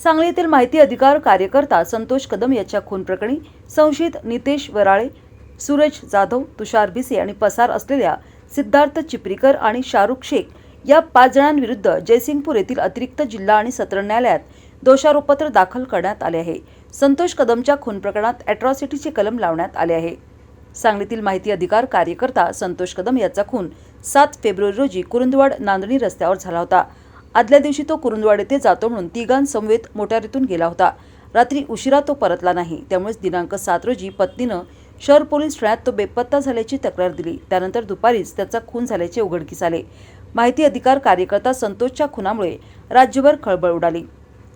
सांगलीतील माहिती अधिकार कार्यकर्ता संतोष कदम याच्या खून प्रकरणी संशयित नितेश वराळे सूरज जाधव तुषार भिसे आणि पसार असलेल्या सिद्धार्थ चिपरीकर आणि शाहरुख शेख या पाच जणांविरुद्ध जयसिंगपूर येथील अतिरिक्त जिल्हा आणि सत्र न्यायालयात दोषारोपपत्र दाखल करण्यात आले आहे. संतोष कदमच्या खून प्रकरणात अॅट्रॉसिटीचे कलम लावण्यात आले आहे. सांगलीतील माहिती अधिकार कार्यकर्ता संतोष कदम याचा खून सात फेब्रुवारी रोजी कुरुंदवाड नांदणी रस्त्यावर झाला होता. आदल्या दिवशी तो कुरुंदवाड येथे जातो म्हणून तिघांसमवेत मोटारीतून गेला होता. रात्री उशिरा तो परतला नाही. त्यामुळेच दिनांक सात रोजी पत्नीनं शहर पोलीस ठाण्यात तो बेपत्ता झाल्याची तक्रार दिली. त्यानंतर दुपारीच त्याचा खून झाल्याचे उघडकीस आले. माहिती अधिकार कार्यकर्ता संतोषच्या खुनामुळे राज्यभर खळबळ उडाली.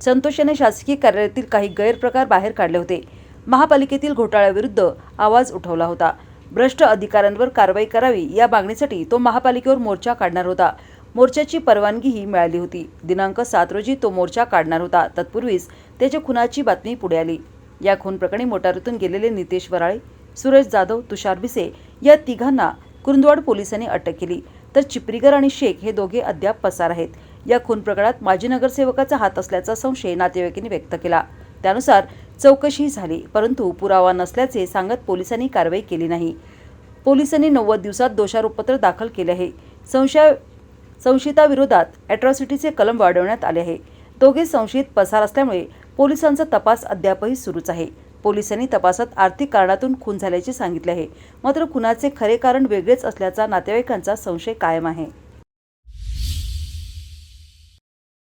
संतोष याने शासकीय कार्यालयातील काही गैरप्रकार बाहेर काढले होते. महापालिकेतील घोटाळ्याविरुद्ध आवाज उठवला होता. भ्रष्ट अधिकाऱ्यांवर कारवाई करावी या मागणीसाठी तो महापालिकेवर मोर्चा काढणार होता. मोर्चाची परवानगीही मिळाली होती. दिनांक सात रोजी तो मोर्चा काढणार होता. तत्पूर्वीच त्याच्या खुनाची बातमी पुढे आली. या खून प्रकरणी मोटारीतून गेलेले नितेश वराळे सुरेश जाधव तुषार भिसे या तिघांना कुरुंदवाड पोलिसांनी अटक केली. तर चिपरीगर आणि शेख हे दोघे अद्याप पसार आहेत. या खून प्रकरणात माजी नगरसेवकाचा हात असल्याचा संशय नातेवाईकांनी व्यक्त केला. त्यानुसार चौकशी झाली परंतु पुरावा नसल्याचे सांगत पोलिसांनी कारवाई केली नाही. पोलिसांनी नव्वद दिवसात दोषारोपपत्र दाखल केले आहे. संशय संशयिताविरोधात अॅट्रॉसिटीचे कलम वाढवण्यात आले आहे. दोघे संशयित पसार असल्यामुळे पोलिसांचा तपास अद्यापही सुरूच आहे. पोलिसांनी तपासात आर्थिक कारणातून खून झाल्याचे सांगितले आहे. मात्र खुनाचे खरे कारण वेगळेच असल्याचा नातेवाईकांचा संशय कायम आहे.